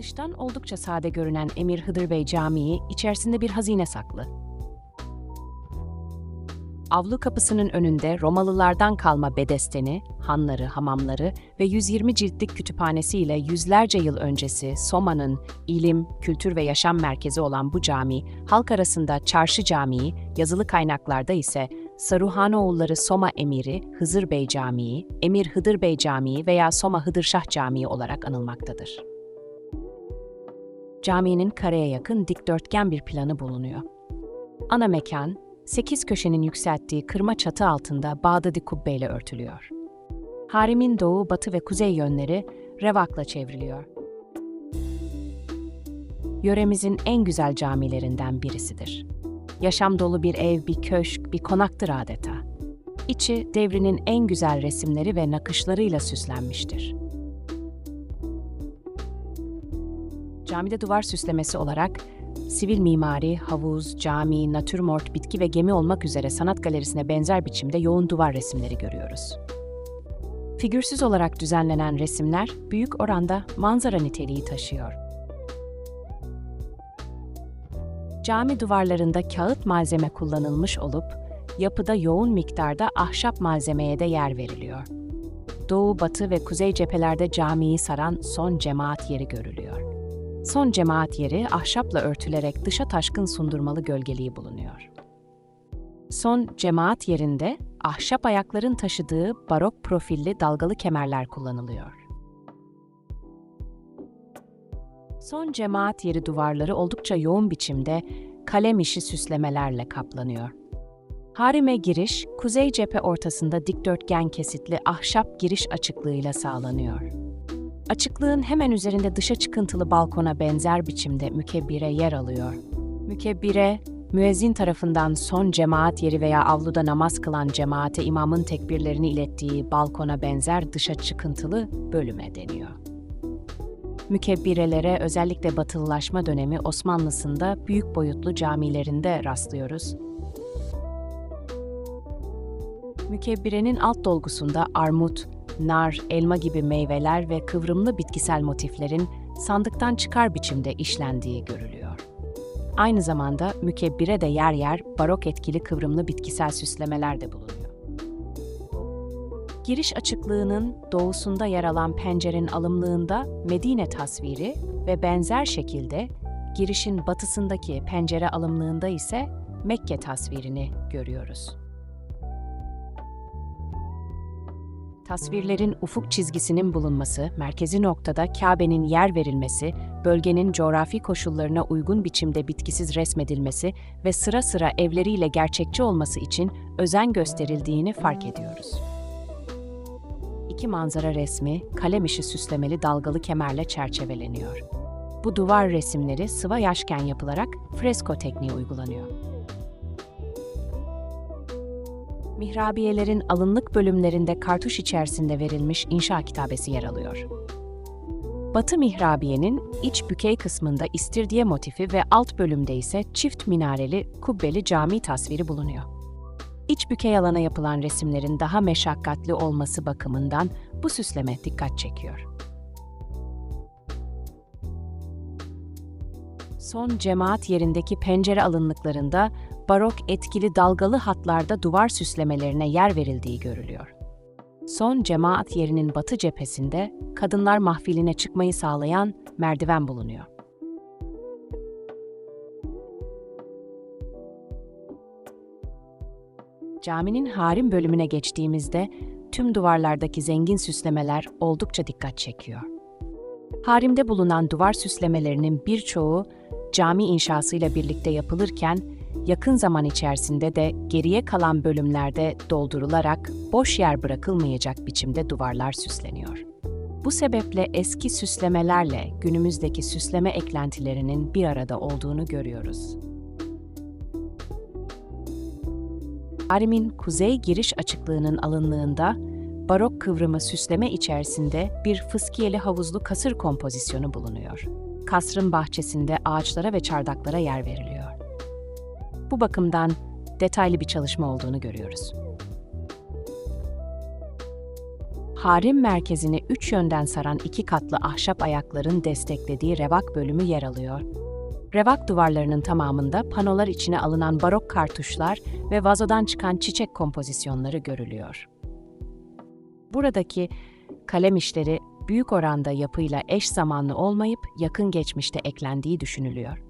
Dıştan oldukça sade görünen Emir Hıdır Bey Camii içerisinde bir hazine saklı. Avlu kapısının önünde Romalılardan kalma bedesteni, hanları, hamamları ve 120 ciltlik kütüphanesiyle yüzlerce yıl öncesi Soma'nın ilim, kültür ve yaşam merkezi olan bu cami, halk arasında Çarşı Camii, yazılı kaynaklarda ise Saruhanoğulları Soma Emiri Hızır Bey Camii, Emir Hıdır Bey Camii veya Soma Hıdırşah Camii olarak anılmaktadır. Caminin kareye yakın dikdörtgen bir planı bulunuyor. Ana mekan, sekiz köşenin yükselttiği kırma çatı altında Bağdadi kubbeyle örtülüyor. Harimin doğu, batı ve kuzey yönleri revakla çevriliyor. Yöremizin en güzel camilerinden birisidir. Yaşam dolu bir ev, bir köşk, bir konaktır adeta. İçi devrinin en güzel resimleri ve nakışlarıyla süslenmiştir. Camide duvar süslemesi olarak sivil mimari, havuz, cami, natürmort, bitki ve gemi olmak üzere sanat galerisine benzer biçimde yoğun duvar resimleri görüyoruz. Figürsüz olarak düzenlenen resimler büyük oranda manzara niteliği taşıyor. Cami duvarlarında kağıt malzeme kullanılmış olup yapıda yoğun miktarda ahşap malzemeye de yer veriliyor. Doğu, batı ve kuzey cephelerde camiyi saran son cemaat yeri görülüyor. Son cemaat yeri ahşapla örtülerek dışa taşkın sundurmalı gölgeliği bulunuyor. Son cemaat yerinde ahşap ayakların taşıdığı barok profilli dalgalı kemerler kullanılıyor. Son cemaat yeri duvarları oldukça yoğun biçimde kalem işi süslemelerle kaplanıyor. Harime giriş, kuzey cephe ortasında dikdörtgen kesitli ahşap giriş açıklığıyla sağlanıyor. Açıklığın hemen üzerinde dışa çıkıntılı balkona benzer biçimde mükebbire yer alıyor. Mükebbire, müezzin tarafından son cemaat yeri veya avluda namaz kılan cemaate imamın tekbirlerini ilettiği balkona benzer dışa çıkıntılı bölüme deniyor. Mükebbirelere özellikle batılılaşma dönemi Osmanlısında büyük boyutlu camilerinde rastlıyoruz. Mükebbirenin alt dolgusunda armut, nar, elma gibi meyveler ve kıvrımlı bitkisel motiflerin sandıktan çıkar biçimde işlendiği görülüyor. Aynı zamanda mükebbire de yer yer barok etkili kıvrımlı bitkisel süslemeler de bulunuyor. Giriş açıklığının doğusunda yer alan pencerenin alımlığında Medine tasviri ve benzer şekilde girişin batısındaki pencere alımlığında ise Mekke tasvirini görüyoruz. Tasvirlerin ufuk çizgisinin bulunması, merkezi noktada Kabe'nin yer verilmesi, bölgenin coğrafi koşullarına uygun biçimde bitkisiz resmedilmesi ve sıra sıra evleriyle gerçekçi olması için özen gösterildiğini fark ediyoruz. İki manzara resmi kalem işi süslemeli dalgalı kemerle çerçeveleniyor. Bu duvar resimleri sıva yaşken yapılarak fresko tekniği uygulanıyor. Mihrabiyelerin alınlık bölümlerinde kartuş içerisinde verilmiş inşa kitabesi yer alıyor. Batı mihrabiyenin iç bükey kısmında istirdiye motifi ve alt bölümde ise çift minareli, kubbeli cami tasviri bulunuyor. İç bükey alana yapılan resimlerin daha meşakkatli olması bakımından bu süsleme dikkat çekiyor. Son cemaat yerindeki pencere alınlıklarında barok etkili dalgalı hatlarda duvar süslemelerine yer verildiği görülüyor. Son cemaat yerinin batı cephesinde kadınlar mahfiline çıkmayı sağlayan merdiven bulunuyor. Caminin harim bölümüne geçtiğimizde tüm duvarlardaki zengin süslemeler oldukça dikkat çekiyor. Harimde bulunan duvar süslemelerinin birçoğu cami inşasıyla birlikte yapılırken yakın zaman içerisinde de geriye kalan bölümlerde doldurularak boş yer bırakılmayacak biçimde duvarlar süsleniyor. Bu sebeple eski süslemelerle günümüzdeki süsleme eklentilerinin bir arada olduğunu görüyoruz. Harimin kuzey giriş açıklığının alınlığında barok kıvrımı süsleme içerisinde bir fıskiyeli havuzlu kasır kompozisyonu bulunuyor. Kasrın bahçesinde ağaçlara ve çardaklara yer veriliyor. Bu bakımdan detaylı bir çalışma olduğunu görüyoruz. Harim merkezini üç yönden saran iki katlı ahşap ayakların desteklediği revak bölümü yer alıyor. Revak duvarlarının tamamında panolar içine alınan barok kartuşlar ve vazodan çıkan çiçek kompozisyonları görülüyor. Buradaki kalem işleri büyük oranda yapıyla eş zamanlı olmayıp yakın geçmişte eklendiği düşünülüyor.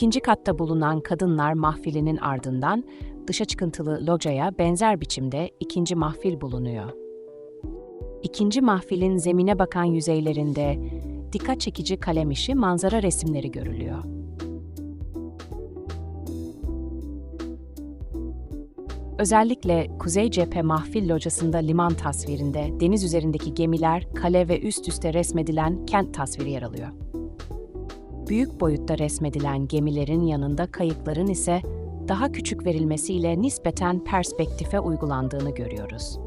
İkinci katta bulunan kadınlar mahfilinin ardından dışa çıkıntılı locaya benzer biçimde ikinci mahfil bulunuyor. İkinci mahfilin zemine bakan yüzeylerinde dikkat çekici kalem işi manzara resimleri görülüyor. Özellikle Kuzey Cephe Mahfil Locası'nda liman tasvirinde deniz üzerindeki gemiler, kale ve üst üste resmedilen kent tasviri yer alıyor. Büyük boyutta resmedilen gemilerin yanında kayıkların ise daha küçük verilmesiyle nispeten perspektife uygulandığını görüyoruz.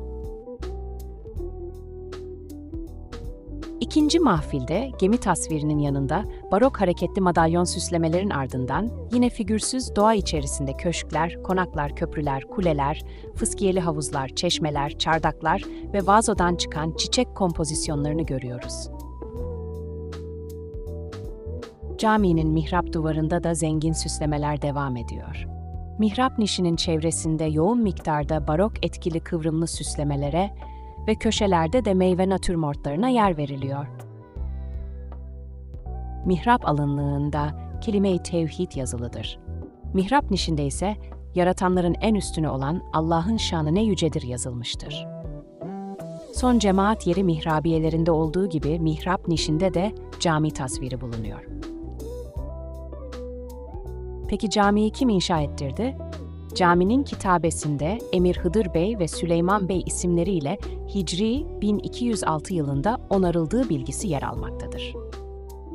İkinci mahfilde gemi tasvirinin yanında barok hareketli madalyon süslemelerin ardından yine figürsüz doğa içerisinde köşkler, konaklar, köprüler, kuleler, fıskiyeli havuzlar, çeşmeler, çardaklar ve vazodan çıkan çiçek kompozisyonlarını görüyoruz. Caminin mihrap duvarında da zengin süslemeler devam ediyor. Mihrap nişinin çevresinde yoğun miktarda barok etkili kıvrımlı süslemelere ve köşelerde de meyve natürmortlarına yer veriliyor. Mihrap alınlığında kelime-i tevhid yazılıdır. Mihrap nişinde ise yaratanların en üstünü olan Allah'ın şanı ne yücedir yazılmıştır. Son cemaat yeri mihrabiyelerinde olduğu gibi mihrap nişinde de cami tasviri bulunuyor. Peki camiyi kim inşa ettirdi? Caminin kitabesinde Emir Hıdır Bey ve Süleyman Bey isimleriyle Hicri 1206 yılında onarıldığı bilgisi yer almaktadır.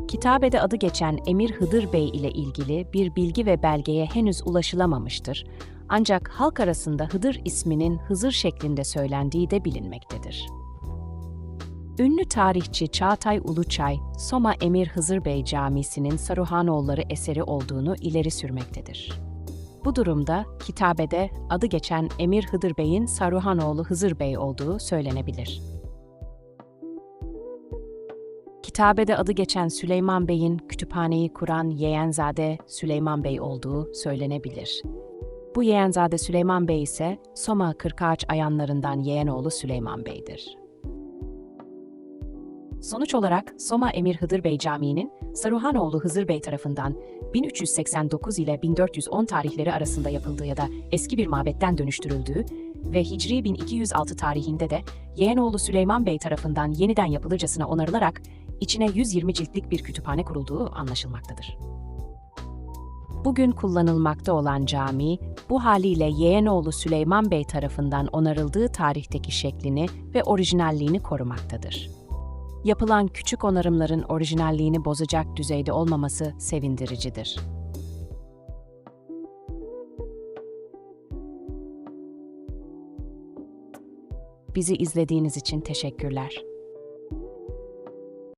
Kitabede adı geçen Emir Hıdır Bey ile ilgili bir bilgi ve belgeye henüz ulaşılamamıştır. Ancak halk arasında Hıdır isminin Hızır şeklinde söylendiği de bilinmektedir. Ünlü tarihçi Çağatay Uluçay, Soma Emir Hızır Bey Camisi'nin Saruhanoğulları eseri olduğunu ileri sürmektedir. Bu durumda kitabede adı geçen Emir Hıdır Bey'in Saruhanoğlu Hızır Bey olduğu söylenebilir. Kitabede adı geçen Süleyman Bey'in kütüphaneyi kuran Yeğenzade Süleyman Bey olduğu söylenebilir. Bu Yeğenzade Süleyman Bey ise Soma Kırkağaç ayanlarından yeğenoğlu Süleyman Bey'dir. Sonuç olarak Soma Emir Hıdır Bey Camii'nin Saruhanoğlu Hızır Bey tarafından 1389 ile 1410 tarihleri arasında yapıldığı ya da eski bir mabetten dönüştürüldüğü ve Hicri 1206 tarihinde de yeğenoğlu Süleyman Bey tarafından yeniden yapılırcasına onarılarak içine 120 ciltlik bir kütüphane kurulduğu anlaşılmaktadır. Bugün kullanılmakta olan cami, bu haliyle yeğenoğlu Süleyman Bey tarafından onarıldığı tarihteki şeklini ve orijinalliğini korumaktadır yapılan küçük onarımların orijinalliğini bozacak düzeyde olmaması sevindiricidir. Bizi izlediğiniz için teşekkürler.